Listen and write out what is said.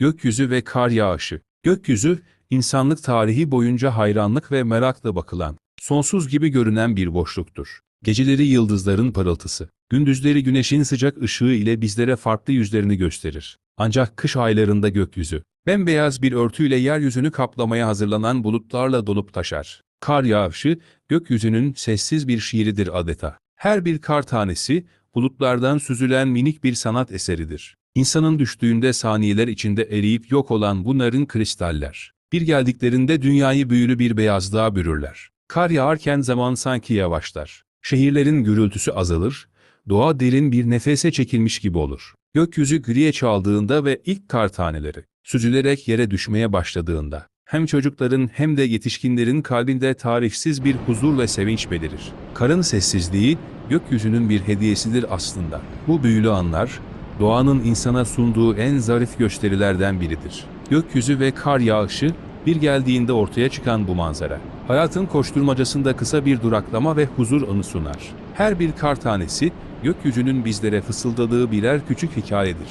Gökyüzü ve kar yağışı. Gökyüzü, insanlık tarihi boyunca hayranlık ve merakla bakılan, sonsuz gibi görünen bir boşluktur. Geceleri yıldızların parıltısı, gündüzleri güneşin sıcak ışığı ile bizlere farklı yüzlerini gösterir. Ancak kış aylarında gökyüzü, bembeyaz bir örtüyle yeryüzünü kaplamaya hazırlanan bulutlarla dolup taşar. Kar yağışı, gökyüzünün sessiz bir şiiridir adeta. Her bir kar tanesi, bulutlardan süzülen minik bir sanat eseridir. İnsanın düştüğünde saniyeler içinde eriyip yok olan bunların kristaller. Bir geldiklerinde dünyayı büyülü bir beyazlığa bürürler. Kar yağarken zaman sanki yavaşlar. Şehirlerin gürültüsü azalır, doğa derin bir nefese çekilmiş gibi olur. Gökyüzü griye çaldığında ve ilk kar taneleri süzülerek yere düşmeye başladığında hem çocukların hem de yetişkinlerin kalbinde tarifsiz bir huzur ve sevinç belirir. Karın sessizliği gökyüzünün bir hediyesidir aslında. Bu büyülü anlar doğanın insana sunduğu en zarif gösterilerden biridir. Gökyüzü ve kar yağışı bir geldiğinde ortaya çıkan bu manzara. Hayatın koşturmacasında kısa bir duraklama ve huzur anı sunar. Her bir kar tanesi gökyüzünün bizlere fısıldadığı birer küçük hikayedir.